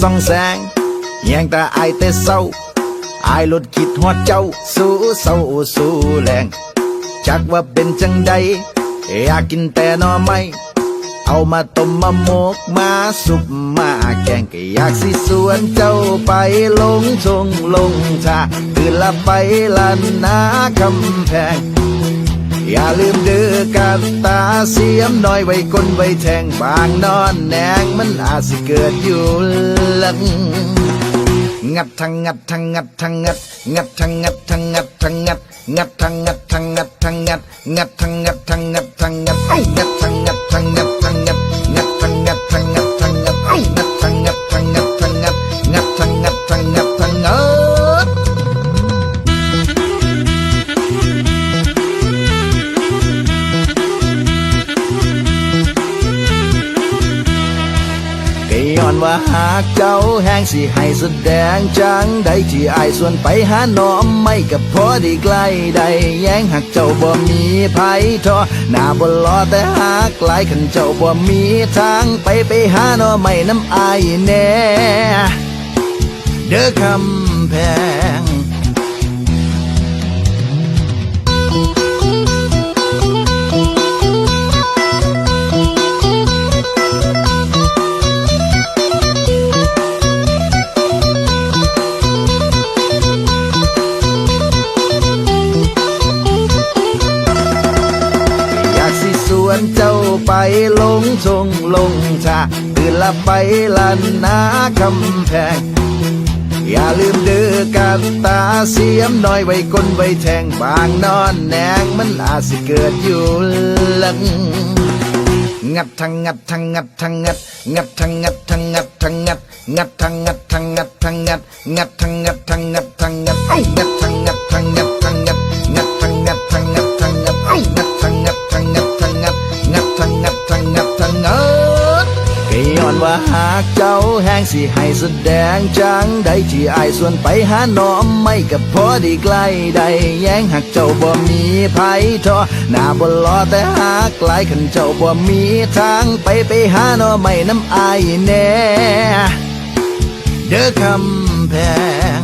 ส่องแสงแยงตาอายแต่เศร้าอายลดคิดฮอดเจ้า สู้เศร้าสู้แรงจักว่าเป็นจังใดอยากกินแต่หนอไม่เอามาต้มมาหมกมาสุกมาแกงก็อยากสิสวนเจ้าไปลงทงลงชาคือละไปลันนาคำแพง อย่าลืมดือกับตาเสียมน้อยไว้กลนไว้แทงบางนอนแหนงมันอาจสิเกิดอยู่หลังงัดทางงัดทางงัดทางงัดงัดทางงัดทางงัดทางงัดงัดทางงัดทางงัดทางงัดงัดทางงัดทางงัดทางงัดงัด ย้อนว่าหากเจ้าแห้งสิให้แสดงจังใดที่อายส่วนไปหาน้อมไม่กับพอได้ใกล้ใดแย้งหากเจ้าบ่มีภัยทอหน้าบ่รอแต่หากหลายขันเจ้าบ่มีทางไปไปหาน้อไม่น้ำอายแน่เด้อคำแพง วนเจ้าไปลงทงลงชาตื่นละไปลันนาคำแพง อย่าลืมเดือกับตาเสียมน้อยไว้ก้นไว้แทงบางนอนแหนงมันอาจสิเกิดอยู่หลังงัดทางงัดทางงัดทางงัดงัดทางงัดทางงัดทางงัดงัดทางงัดทางงัดทางงัดงัดทางงัดทางงัดทางงัดงัดทัง ว่าหากเจ้าแห้งสิให้แสดงจังใดที่อายส่วนไปหาน้อมไม่กับพอด้ใกล้ใดแย้งหากเจ้าบ่มีภัยทอหน้าบ่รอแต่หากหลายขันเจ้าบ่มีทางไปไปหาน้อไม่น้ำอายแน่เด้อคำแพง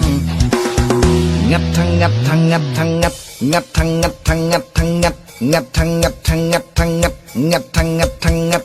งัดทางงัดทางงัดทางงัดงัดทางงัดทางงัดทางงัดงัดทางงัดทางงัดทางงัดงัดทางงัดทางงัด